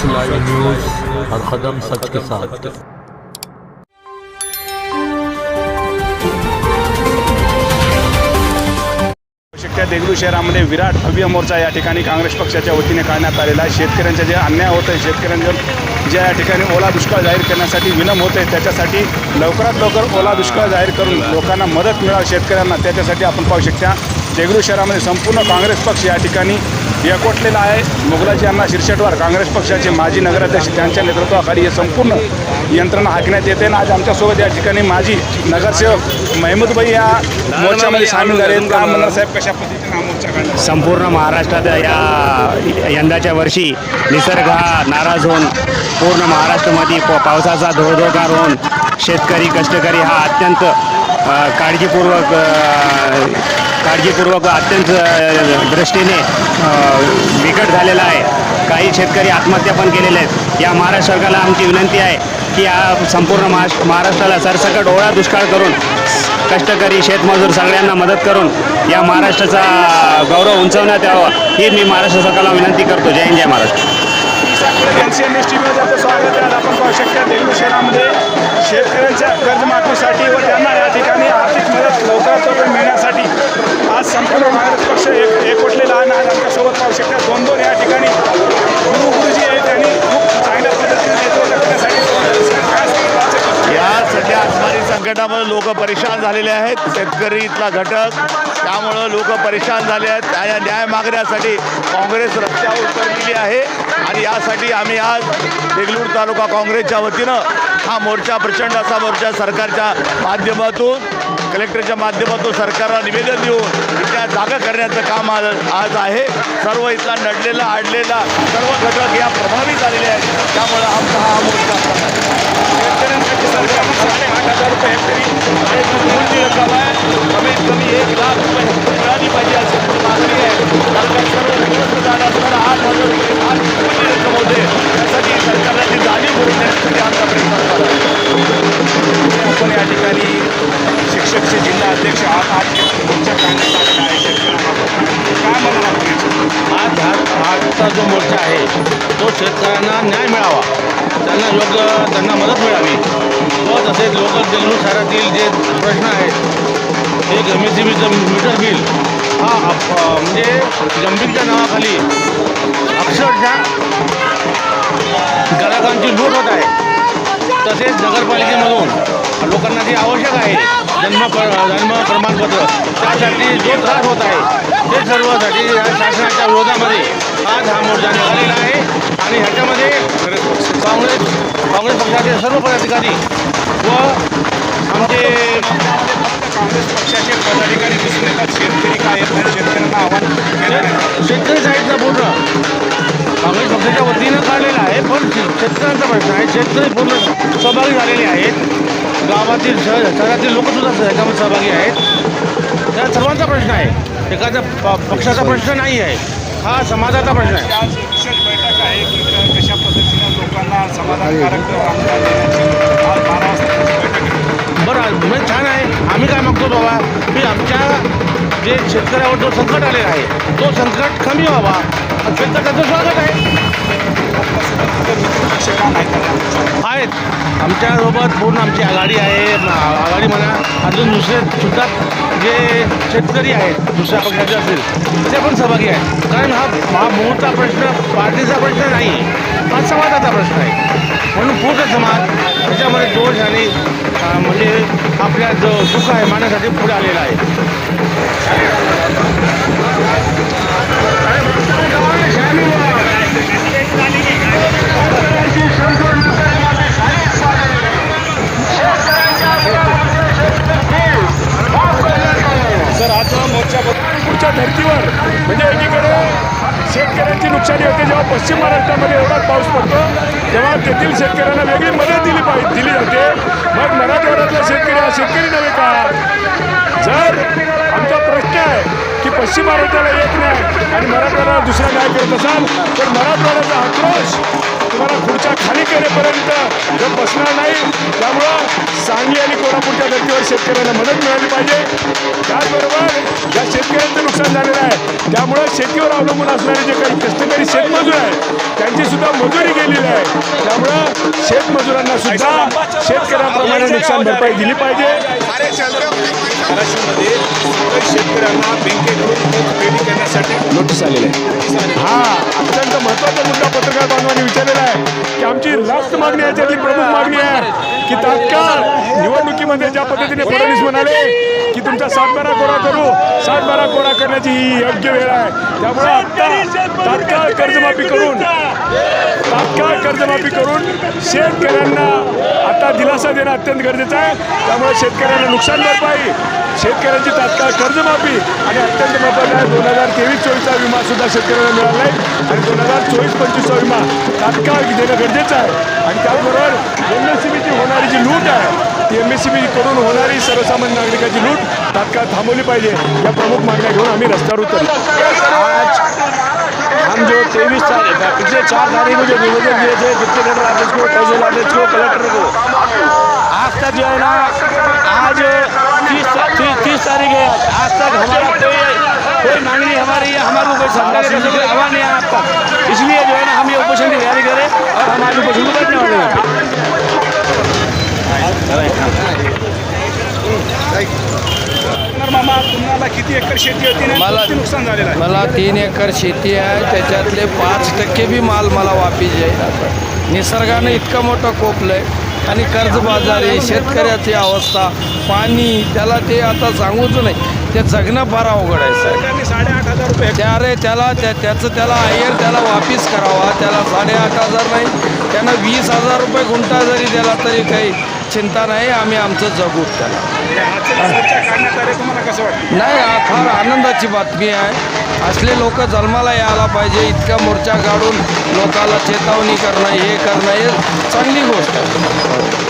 सच live news हर कदम सच के साथ। आवश्यकता देगलू शहरामध्ये विराट भव्य मोर्चा या ठिकाणी काँग्रेस पक्षाच्या वतीने काढण्यात आलेला आहे. शेतकऱ्यांच्या जे अन्याय होत आहे शेतकऱ्यांवर ज्या या ठिकाणी ओला दुष्काळ जाहीर करण्यासाठी विलंब होत आहे त्याच्यासाठी लवकरात लवकर ओला दुष्काळ जाहीर करून लोकांना मदत मिळावी शेतकऱ्यांना त्याच्यासाठी आपण पाहू शकता. देगलू शहरामध्ये संपूर्ण काँग्रेस पक्ष या ठिकाणी एकवटलेला आहे. मुघलाजी अण्णा शिरशेटवर. काँग्रेस पक्षाचे माजी नगराध्यक्ष त्यांच्या नेतृत्वाखाली हे संपूर्ण यंत्रणा हाकण्यात येते. आणि आज आमच्यासोबत या ठिकाणी माजी नगरसेवक महमूदभाई या मोर्चामध्ये सामील झाले. म्हणणार साहेब कशा पद्धतीने हा मोर्चा काढला? संपूर्ण महाराष्ट्रात या यंदाच्या वर्षी निसर्ग हा नाराज होऊन पूर्ण महाराष्ट्रामध्ये प- पावसाचा धोधोकार होऊन शेतकरी कष्टकरी हा अत्यंत काळजीपूर्वक काळजीपूर्वक अत्यंत दृष्टीने बिकट झालेला आहे. काही शेतकरी आत्महत्या पण केलेल्या आहेत. या महाराष्ट्र सरकारला आमची विनंती आहे की या संपूर्ण महाराष्ट्र महाराष्ट्राला सरसकट ओळा दुष्काळ करून कष्टकरी शेतमजूर सगळ्यांना मदत करून या महाराष्ट्राचा गौरव उंचवण्यात यावा. ही मी महाराष्ट्र सरकारला विनंती करतो. जय हिंद जय महाराष्ट्र. एनसीएन एस टीव्हीमध्ये आपलं स्वागत आहे. आपण पाहू शकता देगलू शहरामध्ये शेतकऱ्यांच्या कर्जमाफीसाठी व त्यांना या ठिकाणी आर्थिक मदत लवकरात लवकर मिळण्यासाठी आज संपूर्ण काँग्रेस पक्ष एक एकवटलेला आहे आणि आज आमच्यासोबत पाहू शकता दोन दोन या ठिकाणी गुरु गुरुजी आहेत त्यांनी खूप चांगल्या पद्धतीने नेतृत्व करण्यासाठी काय सांगता? या सध्या असणारी लोक परेशान झालेले आहेत. शेतकरी इथला घटक. त्यामुळं लोक परेशान झाले आहेत. त्या न्याय मागण्यासाठी काँग्रेस रस्त्यावर उतरलेली आहे. आणि यासाठी आम्ही आज देगलूर तालुका काँग्रेसच्या वतीनं हा मोर्चा प्रचंड असा मोर्चा सरकारच्या माध्यमातून कलेक्टरच्या माध्यमातून सरकारला निवेदन देऊन त्या जागा करण्याचं काम आज आज आहे. सर्व इथला नडलेला आडलेला सर्व घटक या प्रभावित झालेले आहेत. त्यामुळं आमचा हा मोर्चा शेतकऱ्यांसाठी सरकारनं साडेआठ हजार रुपये हेक्टरी शेतकऱ्यांना न्याय मिळावा. त्यांना योग्य त्यांना मदत मिळावी. व तसेच लोकल देगलूर शहरातील जे प्रश्न आहेत एक एम एस सी बीचं मीटर बिल हा म्हणजे जंबिंगच्या नावाखाली अक्षरशः ग्राहकांची लूट होत आहे. तसेच नगरपालिकेमधून लोकांना जे आवश्यक आहे जन्म प्र- जन्म प्रमाणपत्र त्यासाठी जो त्रास होत आहे ते सर्वसाठी या शासनाच्या विरोधामध्ये आज हा मोर्चा निघालेला आहे. आणि ह्याच्यामध्ये काँग्रेस काँग्रेस पक्षाचे सर्व पदाधिकारी व आमचे काँग्रेस पक्षाचे पदाधिकारी दिसून येतात. शेतकरी काय शेतकऱ्यांना आव्हान शेतकरी साईडचा पूर्ण काँग्रेस पक्षाच्या वतीनं काढलेला आहे पण शेतकऱ्यांचा प्रश्न आहे. शेतकरी पूर्ण सहभागी झालेले आहेत. गावातील शहर शहरातील लोकसुद्धा ह्याच्यामध्ये सहभागी आहेत. त्या सर्वांचा प्रश्न आहे. एखाद्या प- पक्षाचा प्रश्न नाही आहे. हा समाजाचा प्रश्न आहे आज विशेष बैठक आहे की कशा पद्धतीनं लोकांना समाधानकारक रोजगार देण्याची आज बारा वाजता बैठक आहे. बरं म्हणजे छान आहे आम्ही काय मागतो बाबा की आमच्या जे शेतकऱ्यावर जो संकट आलेला आहे तो संकट कमी व्हावा आणि शेतकऱ्याचं स्वागत आहे? आहेत आमच्यासोबत पूर्ण आमची आघाडी आहे म- आघाडी म्हणा अजून दुसरे सुद्धा जे शेतकरी आहेत दुसऱ्या पक्षाचे असतील ते पण सहभागी आहेत. कारण हा हा मूळचा प्रश्न पार्टीचा प्रश्न नाही हा समाजाचा प्रश्न आहे. म्हणून पूर्ण समाज त्याच्यामध्ये दोष आणि म्हणजे आपल्या जो दुःख आहे मानण्यासाठी पुढे आलेला आहे. सर आज मोर्चा पुढच्या धर्तीवर म्हणजे एकीकडे शेतकऱ्यांची नुकसानी होते जेव्हा पश्चिम महाराष्ट्रामध्ये एवढा पाऊस पडतो तेव्हा तेथील शेतकऱ्यांना वेगळी मदत दिली पाहिजे दिली जाते. मग मराठवाड्यातल्या शेतकरी हा शेतकरी नव्हे का जर आमचा प्रश्न आहे की पश्चिम पश्चिम येत नाही. आणि मराठवाड्याला दुसरा काय करत असाल? तर मराठवाड्याचा आक्रोश तुम्हाला पुढच्या खाली करेपर्यंत जर बसणार नाही त्यामुळं सांगली आणि कोल्हापूरच्या धर्तीवर शेतकऱ्यांना मदत मिळाली पाहिजे. त्याचबरोबर ज्या शेतकऱ्यांचं नुकसान झालेलं आहे त्यामुळं शेतीवर अवलंबून असणारे जे काही कष्टकरी शेतमजूर आहेत त्यांची सुद्धा मजुरी गेलेली आहे. त्यामुळं शेतमजुरांना सुद्धा शेतकऱ्यांप्रमाणे नुकसान भरपाई दिली पाहिजे. धाराशिवमध्ये शेतकऱ्यांना बँकेकडून खरेदी करण्यासाठी नोटीस आलेली आहे. हा अत्यंत महत्त्वाचा मुद्दा पत्रकार बांधवांनी विचारलेला आहे की आमची लास्ट मागणी आहे त्यातली प्रमुख मागणी आहे की तात्काळ निवडणुकीमध्ये ज्या पद्धतीने फडणवीस म्हणाले की तुमचा सातबारा कोरा करू सातबारा कोरा करण्याची ही योग्य वेळ आहे. त्यामुळे आत्ता तात्काळ कर्जमाफी करून तात्काळ कर्जमाफी करून शेतकऱ्यांना आता दिलासा देणं अत्यंत गरजेचं आहे. त्यामुळे शेतकऱ्यांना नुकसान भरपाई शेतकऱ्यांची तात्काळ कर्जमाफी आणि अत्यंत महत्त्वाचं आहे दोन हजार तेवीस चोवीसचा विमा सुद्धा शेतकऱ्यांना मिळाला आहे आणि दोन हजार चोवीस पंचवीसचा विमा तात्काळ देणं गरजेचं आहे. आणि त्याचबरोबर एम एस सी बीची होणारी जी लूट आहे ती एम एस सी बी करून होणारी सर्वसामान्य नागरिकाची लूट तात्काळ थांबवली पाहिजे. या प्रमुख मागण्या घेऊन आम्ही रस्त्यावर उतरलो. आज तेईस तारीख पिछले चार तारीख को जो निवेदन दिए थे डिप्टी कलेक्टर ऑफ़िस को तहसील ऑफ़िस को कलेक्टर को। आज तक जो है ना आज तीस तारीख है। आज तक हमारा कोई कोई मांगनी हमारी या हमारे कोई सरकार की तरफ़ से हवा नहीं है आज तक इसलिए जो है ना हम ये उपोषण की तैयारी करें और हम आज उपोषण को करने वाले हैं। मामा? तुम्हाला किती एकर शेती होती ना मला- किती नुकसान झालेलं आहे? मला तीन एकर शेती आहे. त्याच्यातले पाच टक्के बी माल मला वापिस आता निसर्गानं इतकं मोठं कोपलं आहे आणि कर्जबाजारी शेतकऱ्याची अवस्था पाणी त्याला ते आता सांगूच नाही. ते जगणं फार अवघड आहे सरकारने साडेआठ हजार रुपये त्या रे त्याला त्या त्याचं त्याला आयर त्याला वापिस करावा. त्याला साडेआठ हजार नाही. त्यानं वीस हजार रुपये गुंठा जरी दिला तरी काही चिंता नाही आम्ही आमचं जगू त्याला. आजचं जे चर्चा काढण्यात आले तुम्हाला कसं वाटतं? नाही हा फार आनंदाची बातमी आहे. असले लोक जन्माला यायला पाहिजे इतका मोर्चा काढून लोकाला चेतावणी करणं हे करणं हे चांगली गोष्ट आहे.